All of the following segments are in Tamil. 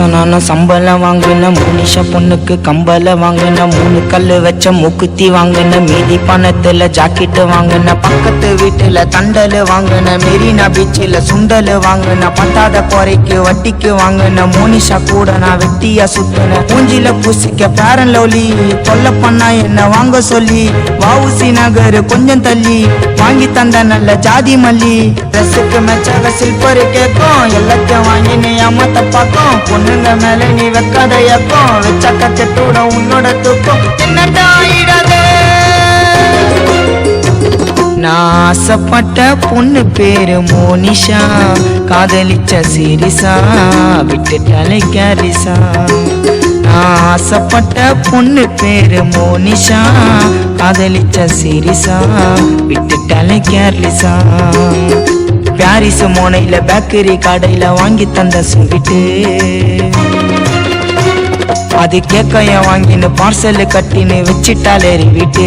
மாசம் சம்பளம் வாங்கின மூனிஷா பொண்ணுக்கு கம்பல வாங்கின மூணு கல்லு வச்ச முக்குத்தி வாங்கின மீதி பணத்துல ஜாக்கெட்டு வாங்கின பக்கத்து வீட்டுல தண்டல் வாங்கின மெரினா பீச்சில் சுண்டல் வாங்கின பத்தாத குறைக்கு வட்டிக்கு வாங்கின மோனிஷா கூட நான் வெட்டியா சுத்தின. மூஞ்சில பூசிக்க பேரன் லோலி தொல்லை பண்ணா என்ன வாங்க சொல்லி வாவுசி நகர் கொஞ்சம் தள்ளி வாங்கி தந்த நல்ல ஜாதி மல்லி. ட்ரெஸ்ஸுக்கு மெச்சாக சில்பரு கேட்கும் எல்லாத்தையும் வாங்கி நீ தப்பாக்கும் பொண்ணு பொண்ணுங்க மேல நீ வைக்காத ஏக்கம் வச்சாக்க கெட்டோட உன்னோட தூக்கம். என்னடா நான் ஆசைப்பட்ட பொண்ணு பேரு மோனிஷா. காதலிச்ச சீரிசா. விட்டுட்டாலே கேரிசா. நான் ஆசைப்பட்ட பொண்ணு பேரு மோனிஷா. காதலிச்ச சிரிசா விட்டுட்டாலே கேர்லிசா பாரிஸ் மோனையில பேக்கரி கடையில வாங்கி தந்த சொல்லிட்டு அது கேக்கைய வாங்கின்னு பார்சல் கட்டின்னு வச்சிட்டாலே வீட்டு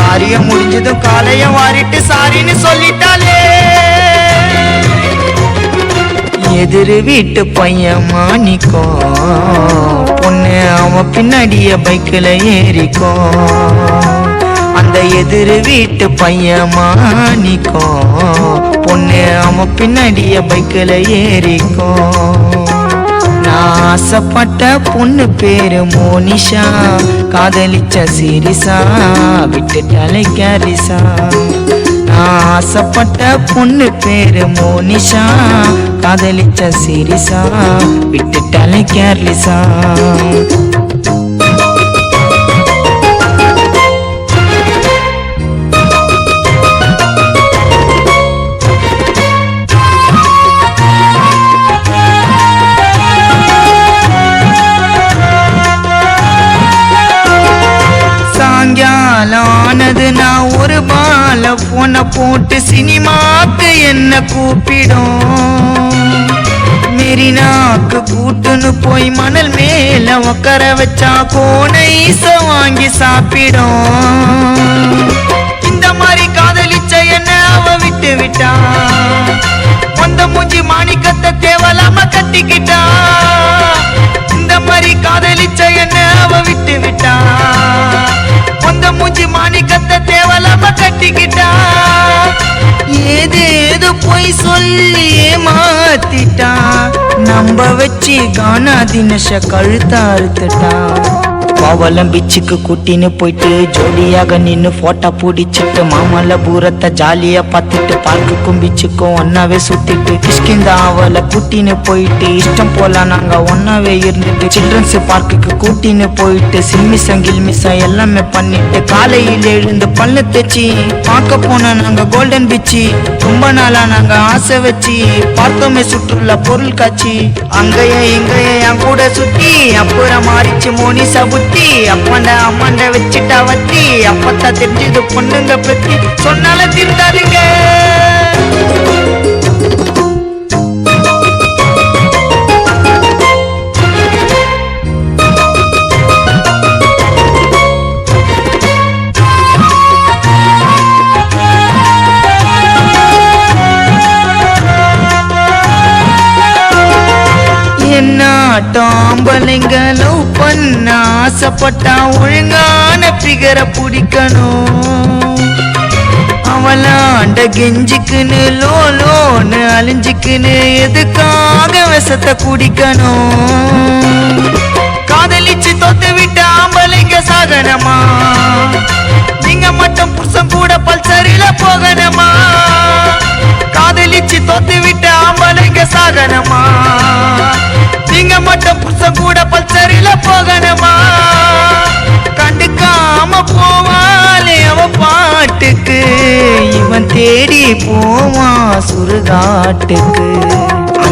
காரியம் முடிஞ்சதும் காலைய வாரிட்டு சாரின்னு சொல்லிட்டாலே. எதிர் வீட்டு பையன் மாணிக்கோ. பொண்ணு அவன் பின்னாடிய பைக்கில் ஏறிக்கோ. அந்த எதிர் வீட்டு பையன் மாணிக்கோ. பொண்ணு அவன் பின்னாடிய பைக்கில் ஏறிக்கோ. நான் ஆசைப்பட்ட பொண்ணு பேரு மோனிஷா. காதலிச்ச சிரிசா விட்டு கேரிசா ஆசைப்பட்ட பொண்ணு பேரு மோனிஷா. காதலிச்ச சிரிசா. விட்டுட்டாலே கேர்லிசா போட்டு சினிமாக்கு என்ன கூப்பிடும்? மெரினாக்கு கூட்டுன்னு போய் மணல் மேல உட்கார வச்சா கோனை வாங்கி சாப்பிடும். இந்த மாதிரி காதலிச்ச என்ன அவ விட்டு விட்டா? வந்த மூஞ்சி மாணிக்க பொய் சொல்லி ஏமாத்திட்டா. நம்ப வச்சு கானா தினஷ கழுத்த அறுத்துட்டா. கோவலம் பீச்சுக்கு கூட்டின்னு போயிட்டு ஜோடியாக நின்னு போட்டோ பிடிச்சிட்டு மாமல்லபுரத்தை ஜாலியா பார்த்துட்டு பார்க்குக்கும் பீச்சுக்கும் ஒன்னாவே சுத்திட்டு கிஷ்கிந்த அவளை கூட்டின்னு போயிட்டு இஷ்டம் போல நாங்க ஒன்னாவே இருந்துட்டு சில்ட்ரன்ஸ் பார்க்குக்கு கூட்டின்னு போயிட்டு சிம்மிசம் கில்மிசம் எல்லாமே பண்ணிட்டு காலையில் எழுந்து பல்லு தேச்சி பார்க்க போன நாங்க கோல்டன் பீச்சு ரொம்ப நாளா நாங்க ஆசை வச்சு பார்த்தோமே சுற்றுலா பொருள் காட்சி. அங்கேயே இங்கேயே என் கூட சுத்தி அப்புறம் மாறிச்சு மோனிசா பத்தி. அப்பண்ட அம்மாண்ட வச்சுட்டா வத்தி. அப்பத்தா தெரிஞ்சது பொண்ணுங்க பத்தி. சொன்னால திருந்தாருங்க ஆம்பளைங்க லவ் பண்ண ஆசைப்பட்டா ஒழுங்கான பிகரை பிடிக்கணும். அவளாண்ட கெஞ்சுக்குன்னு லோ லோன்னு அழிஞ்சுக்குன்னு எதுக்காக விஷத்தை குடிக்கணும்? காதலிச்சு தொத்து விட்ட ஆம்பளைங்க சாகனமா நீங்க மட்டும் போவான்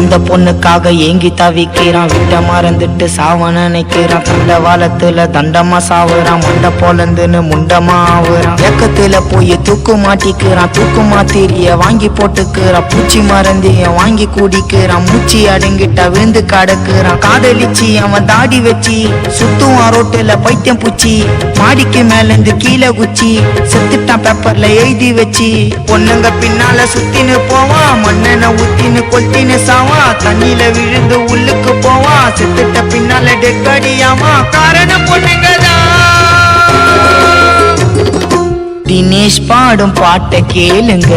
சுடுகாட்டுக்கு அந்த பொண்ணுக்காக ஏங்கி தவிக்கிறான் விட்ட மறந்துட்டு சாவ நினைக்கிறான். தண்டவாளத்துல தண்டமா சாவுறான். மண்ட போலந்துன்னு முண்டமா ஆகுறான் ஏக்கத்துல போய் தூக்கு மாட்டிக்கிறான். தூக்கு மாத்திரிய வாங்கி போட்டுக்கிறான். பூச்சி மறந்திய வாங்கி குடிக்கிறான். மூச்சி அடங்கிட்ட விழுந்து கடக்குறான். காதலிச்சு அவன் தாடி வச்சு சுத்துவான் ரோட்டுல பைத்தியம் பூச்சி மாடிக்கு மேல இருந்து கீழே குச்சி செத்துட்டான் பேப்பர்ல எழுதி வச்சு. பொண்ணுங்க பின்னால சுத்தின்னு போவான் மண்ணெண்ண ஊத்தின்னு சாவா தண்ணியில விழுந்து உள்ளுக்கு போவா செத்துட்ட பின்னால டெக்கடியாமா காரணம் பொண்ணுங்கதா? தினேஷ் பாடும் பாட்டை கேளுங்க.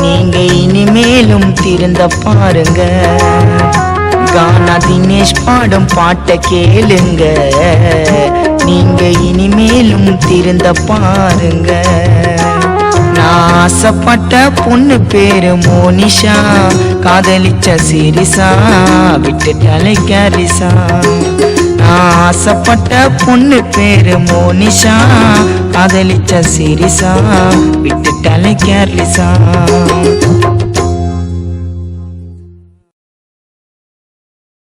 நீங்க இனிமேலும் திருந்த பாருங்க. கானா தினேஷ் பாடும் பாட்டை கேளுங்க. நீங்க இனிமேலும் திருந்த பாருங்க. ஆசைப்பட்ட பொண்ணு பேரு மோனிஷா. காதலிச்ச சிரிசா விட்டு தலைக்கரிசா நான் ஆசைப்பட்ட பொண்ணு பேரு மோனிஷா. காதலிச்ச சிரிசா விட்டு தலைக்கரிசா